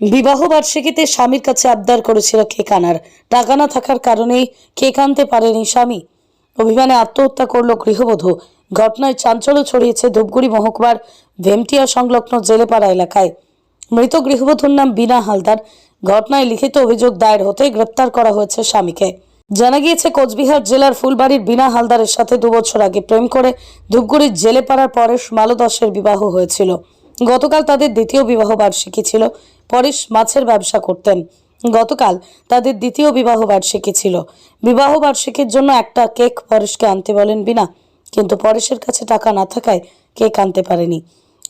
বিবাহ বার্ষিকীতে স্বামীর কাছে আবদার করেছিল কেক আনার। টাকা না থাকার কারণেই কেক আনতে পারেনি স্বামী। অভিমানে আত্মহত্যা করল গৃহবধূ। ঘটনায় চাঞ্চল্য ছড়িয়েছে ধূপগুড়ি মহকুমার ভেমটিয়া সংলগ্ন জেলেপাড়া এলাকায়। মৃত গৃহবধূর নাম বিনা হালদার। ঘটনায় লিখিত অভিযোগ দায়ের হতে গ্রেপ্তার করা হয়েছে স্বামীকে। জানা গিয়েছে, কোচবিহার জেলার ফুলবাড়ির বিনা হালদারের সাথে দুবছর আগে প্রেম করে ধূপগুড়ির জেলেপাড়ার পরেশ মালদাসের বিবাহ হয়েছিল। গতকাল তাদের দ্বিতীয় বিবাহ বার্ষিকী ছিল। পরেশ মাছের ব্যবসা করতেন। গতকাল তাদের দ্বিতীয় বিবাহ বার্ষিকী ছিল। বিবাহ বার্ষিকীর জন্য একটা কেক পরেশকে আনতে বলেন বিনা, কিন্তু পরেশের কাছে টাকা না থাকায় কেক আনতে পারেনি।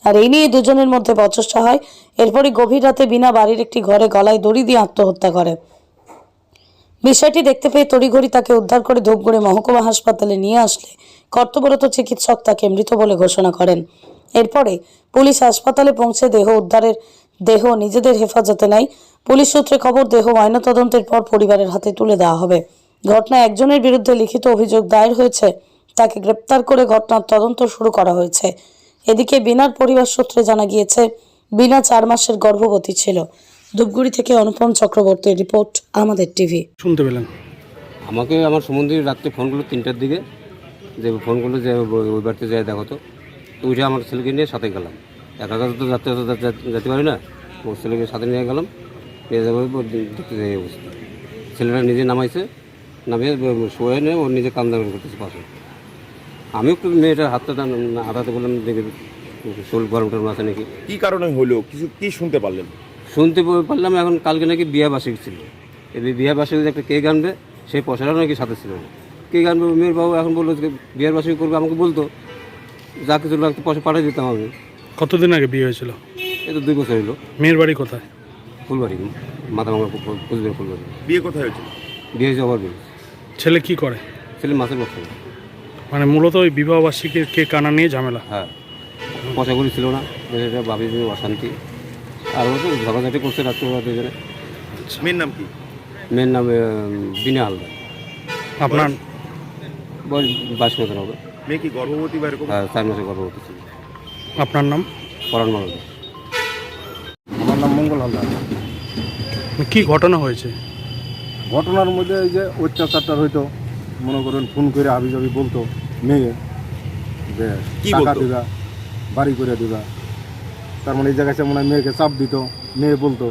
আর এই নিয়ে দুজনের মধ্যে বচসা হয়। এরপরই গভীর রাতে বিনা বাড়ির একটি ঘরে গলায় দড়ি দিয়ে আত্মহত্যা করে। বিষয়টি দেখতে পেয়ে তড়িঘড়ি তাকে উদ্ধার করে ধূপগুড়ি মহকুমা হাসপাতালে নিয়ে আসলে কর্তব্যরত চিকিৎসক তাকে মৃত বলে ঘোষণা করেন। এরপরে পুলিশ হাসপাতালে পৌঁছে দেহ উদ্ধারের দেহ নিজেদের হেফাজতে নেয়। পুলিশ সূত্রে খবর দেহ ময়নাতদন্তের পর পরিবারের হাতে তুলে দেওয়া হবে। ঘটনায় একজনের বিরুদ্ধে লিখিত অভিযোগ দায়ের হয়েছে। তাকে গ্রেপ্তার করে ঘটনার তদন্ত শুরু করা হয়েছে। এদিকে বিনার পরিবার সূত্রে জানা গিয়েছে বিনা চার মাসের গর্ভবতী ছিল। ধূপগুড়ি থেকে অনুপম চক্রবর্তীর রিপোর্ট আমাদের টিভি। শুনতে পেলেন আমাকে আমার সম্বন্ধে রাত্রে ফোন করল তিনটার দিকে যে ফোন করল যে ওই বাড়িতে যাই দেখো তো। উঠে আমার ছেলেকে নিয়ে সাথে গেলাম। একা একা তো যাতে যাতে- পারি না। ওর ছেলেকে সাথে নিয়ে গেলাম। নিয়ে যাব দেখতে যাই অবস্থা। ছেলেটা নিজে নামাইছে নামিয়ে শোয়ে নিয়ে ওর নিজে দাম করতেছে পাশে। আমি একটু মেয়েটার হাতটা হাতাতে বললাম দেখে শোল গরম টরম আছে নাকি। কী কারণে হলো? কিছু কি শুনতে পারলেন? শুনতে পারলাম এখন কালকে নাকি বিয়া বার্ষিক ছিল। এই বিয়া বার্ষিক একটা কেক আনবে সেই পয়সাটাও নাকি সাথে ছিল না। কেক আনবে মেয়ের বাবু এখন বলল যে বিয়ার বার্ষিক করবে আমাকে বলতো। যা কিছু লাগতো পয়সা পাঠিয়ে দিতাম আমি কতদিন আগে বিয়ে হয়েছিল? এই তো দুই বছর হলো মেয়ের বাড়ি কোথায়? ফুলবাড়ি মাথা ভাঙা কুচবিহার ফুলবাড়ি। বিয়ে কোথায় হয়েছিল? বিয়ে হয়েছে ওভার বিয়ে ছেলে কি করে? ছেলে মাছের ব্যবসা করে। মানে মূলত ওই বিবাহ বার্ষিকীর কেক আনা নিয়ে ঝামেলা? হ্যাঁ। পয়সা করি ছিল না এটা ভাবি যে অশান্তি। আর ও তো ঝগড়াঝাটি করছে রাত্রিবেলা দুজনে। মেয়ের নাম কি? মেয়ের নাম আহ, বিনা হালদার। আপনার? বয়স বাইশ মতন হবে। মেয়ে কি গর্ভবতী বা এরকম? হ্যাঁ চার মাসে গর্ভবতী ছিল। আপনার নাম? পরাণ মালদা। আমার নাম মঙ্গল হালদার। কি ঘটনা হয়েছে? ঘটনার মধ্যে এই যে অত্যাচারটা হইতো মনে করেন ফোন করে হাবি জাবি বলতো মেয়ে যে কি টাকা বলতো? দিবা বাড়ি করে দিবা। তার মানে এই জায়গায় সে মনে হয় মেয়েকে চাপ দিত মেয়ে বলতো।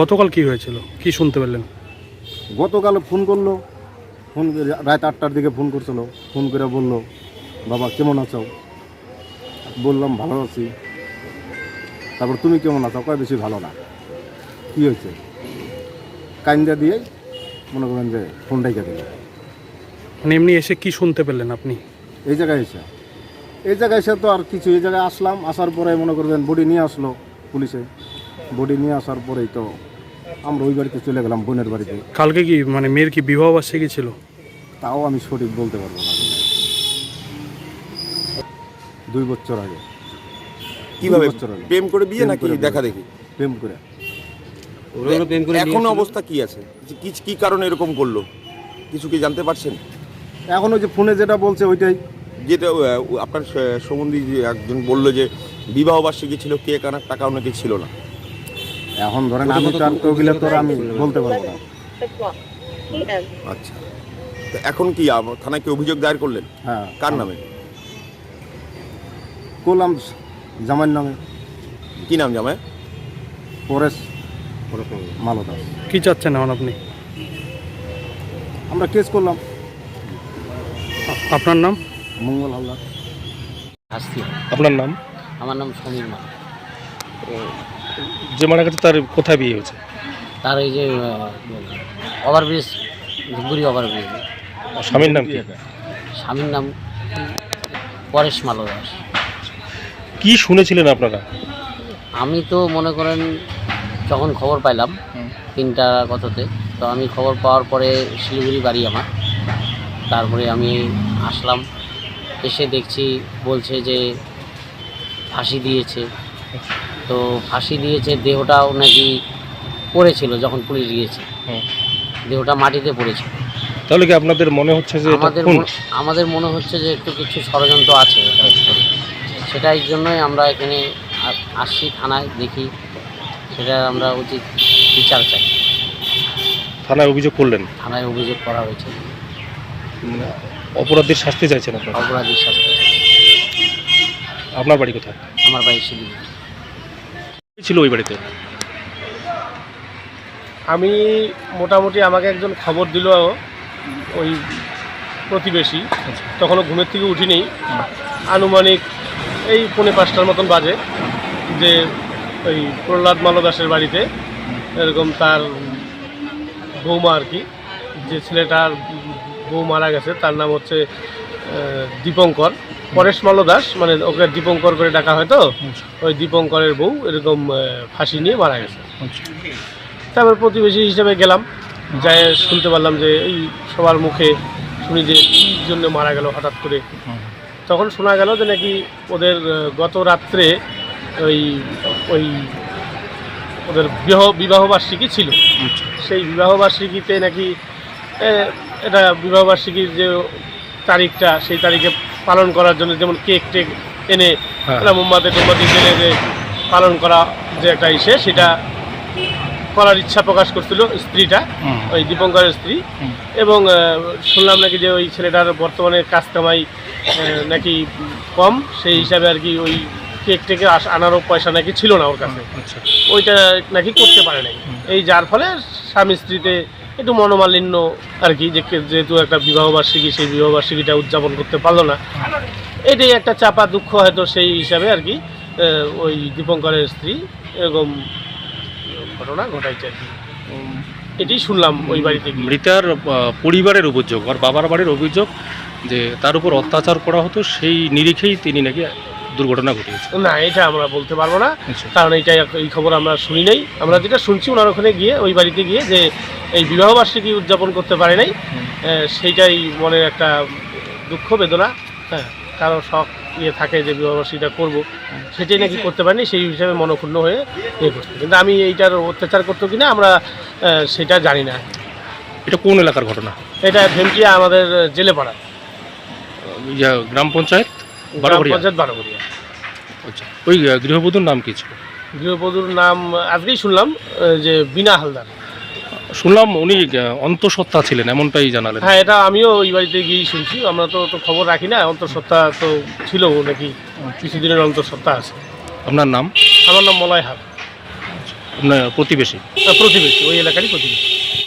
গতকাল কি হয়েছিল? কি শুনতে পেলেন? গতকাল ফোন করল ফোন করে রাত আটটার দিকে ফোন করছিল ফোন করে বলল বাবা কেমন আছো? বললাম ভালো আছি। তারপর তুমি কেমন আছো? কয় বেশি ভালো না। কী হয়েছে? কাইন্দা দিয়ে মনে করেন যে ফোনটাই কেটে দিল। মানে এমনি এসে কি শুনতে পেলেন আপনি? এই জায়গায় এসে। এই জায়গায় এসে তো আর কিছু এই জায়গায় আসলাম আসার পরে মনে করবেন বডি নিয়ে আসলো পুলিশে। বডি নিয়ে আসার পরেই তো আমরা ওই বাড়িতে চলে গেলাম বোনের বাড়িতে। কালকে কি মানে মেয়ের কি বিবাহ বার্ষিকী ছিল? তাও আমি সঠিক বলতে পারব না। দুই বছর আগে। কীভাবে? বছর আগে। প্রেম করে বিয়ে নাকি দেখা দেখি? প্রেম করে। ওরা ওরা প্রেম করে নিয়ে এখন অবস্থা কি আছে? যে কি কি কারণে এরকম করল? কিছু কি জানতে পারছেন? এখন ওই যে ফোনে যেটা বলছে ওইটাই। যেটা আপনার সম্বন্ধী যে একজন বলল যে বিবাহ বার্ষিকী ছিল কেক আনার টাকাও নাকি ছিল না। এখন ধরেন আমি তো আর ওগুলো তো আর আমি বলতে পারব না। আচ্ছা। তো এখন কি আম- থানায় কি অভিযোগ দায়ের করলেন? হ্যাঁ। কার নামে? করলাম জামাইয়ের নামে। কি নাম জামাই? পরেশ। মালদাস কি চাচ্ছেন এখন আপনি? আমরা কেস করলাম। আ- আপনার নাম? মঙ্গল হালদার। আসছি। আপনার নাম? আমার নাম সমীর মা যে মারা গেছে তার কোথায় বিয়ে হয়েছে? তার এই যে ওভারব্রিজ ধুপগুড়ি ওভারব্রিজ। স্বামীর নাম কি? স্বামীর নাম পরেশ মালদাস কি শুনেছিলেন আপনারা? আমি তো মনে করেন যখন খবর পাইলাম তিনটা কথাতে তো আমি খবর পাওয়ার পরে শিলিগুড়ি বাড়ি আমার। তারপরে আমি আসলাম এসে দেখছি বলছে যে ফাঁসি দিয়েছে। তো ফাঁসি দিয়েছে দেহটাও নাকি পড়েছিল যখন পুলিশ গিয়েছে। হুম। দেহটা মাটিতে পড়েছিল। তাহলে কি আপনাদের মনে হচ্ছে যে আমাদের মন- আমাদের মনে হচ্ছে যে একটু কিছু ষড়যন্ত্র আছে। সেটাই জন্যই আমরা এখানে আসছি থানায় দেখি। সেটা আমরা উচিত বিচার চাই। থানায় অভিযোগ করলেন? থানায় অভিযোগ করা হয়েছে। অপরাধীর শাস্তি চাইছেন আপনারা? অপরাধীর শাস্তি চাই। আপনার বাড়ি কোথায়? আমার বাড়ি শিলিগুড়ি। ছিল ওই বাড়িতে? আমি মোটামুটি আমাকে একজন খবর দিল ওই প্রতিবেশী। তখনও ঘুমের থেকে উঠিনি। আনুমানিক এই পৌনে পাঁচটার মতন বাজে যে ওই প্রহ্লাদ মালদাসের বাড়িতে এরকম তার বৌমা আর কি, যে ছেলেটার বউ মারা গেছে, তার নাম হচ্ছে দীপঙ্কর পরেশ মালদাস মানে ওকে দীপঙ্কর করে ডাকা হয় তো? ওই দীপঙ্করের বউ এরকম ফাঁসি নিয়ে মারা গেছে। তারপর প্রতিবেশী হিসেবে গেলাম। যাই শুনতে পারলাম যে এই সবার মুখে শুনি যে কী জন্য মারা গেল হঠাৎ করে। তখন শোনা গেল যে নাকি ওদের গত রাত্রে ওই ওই ওদের বিবাহ বিবাহবার্ষিকী ছিল। সেই বিবাহবার্ষিকীতে নাকি এটা বিবাহবার্ষিকীর যে তারিখটা সেই তারিখে পালন করার জন্য যেমন কেক টেক এনে হ্যাঁ। মোমবাতি টোমবাতি জেলে যে পালন করা যে একটা ইসে সেটা করার ইচ্ছা প্রকাশ করছিল স্ত্রীটা ওই দীপঙ্করের স্ত্রী। এবং শুনলাম নাকি যে ওই ছেলেটার বর্তমানে কাজ কামাই নাকি কম সেই হিসাবে আর কি ওই কেক টেকে আনারও পয়সা নাকি ছিল না ওর কাছে। আচ্ছা। ওইটা নাকি করতে পারে নাই। এই যার ফলে স্বামী স্ত্রীতে একটু মনোমালিন্য আর কি, যে যেহেতু একটা বিবাহবার্ষিকী সেই বিবাহবার্ষিকীটা উদযাপন করতে পারল না। এটাই একটা চাপা দুঃখ হয়তো সেই হিসাবে আর কি ওই দীপঙ্করের স্ত্রী, এরকম ঘটনা ঘটাইছে আর কি। এটাই শুনলাম ওই বাড়িতে মৃতার পরিবারের অভিযোগ আর বাবার বাড়ির অভিযোগ, যে তার উপর অত্যাচার করা হতো, সেই নিরিখেই তিনি নাকি দুর্ঘটনা ঘটিয়েছে। না এটা আমরা বলতে পারব না। আচ্ছা। কারণ এইটা এই খবর আমরা শুনি নাই। আমরা যেটা শুনছি ওনার ওখানে গিয়ে ওই বাড়িতে গিয়ে যে এই বিবাহবার্ষিকী উদযাপন করতে পারে নাই সেইটাই মনে একটা দুঃখ বেদনা হ্যাঁ কারও শখ ইয়ে থাকে যে বিবাহবার্ষিকীটা করব সেটাই নাকি করতে পারেনি সেই হিসাবে মনক্ষুণ্ণ হয়ে ইয়ে করতো কিন্তু আমি এইটার অত্যাচার করতো কিনা আমরা সেটা জানি না। এটা কোন এলাকার ঘটনা? এটা ভেমটিয়া আমাদের জেলেপাড়া। ইয়া, গ্রাম পঞ্চায়েত? গ্রাম পঞ্চায়েত বারোঘরিয়া আচ্ছা ওই গৃহবধূর নাম কি ছিল? গৃহবধূর নাম আজকেই শুনলাম যে বিনা হালদার। শুনলাম উনি অন্তঃসত্ত্বা ছিলেন এমনটাই জানালেন। হ্যাঁ এটা আমিও ওই বাড়িতে গিয়েই শুনছি আমরা তো তো খবর রাখি না অন্তঃসত্ত্বা তো ছিল নাকি কিছুদিনের অন্তঃসত্ত্বা আছে। আপনার নাম? আমার নাম মলয় হাত আপনার প্রতিবেশী? প্রতিবেশী ওই এলাকারই প্রতিবেশী।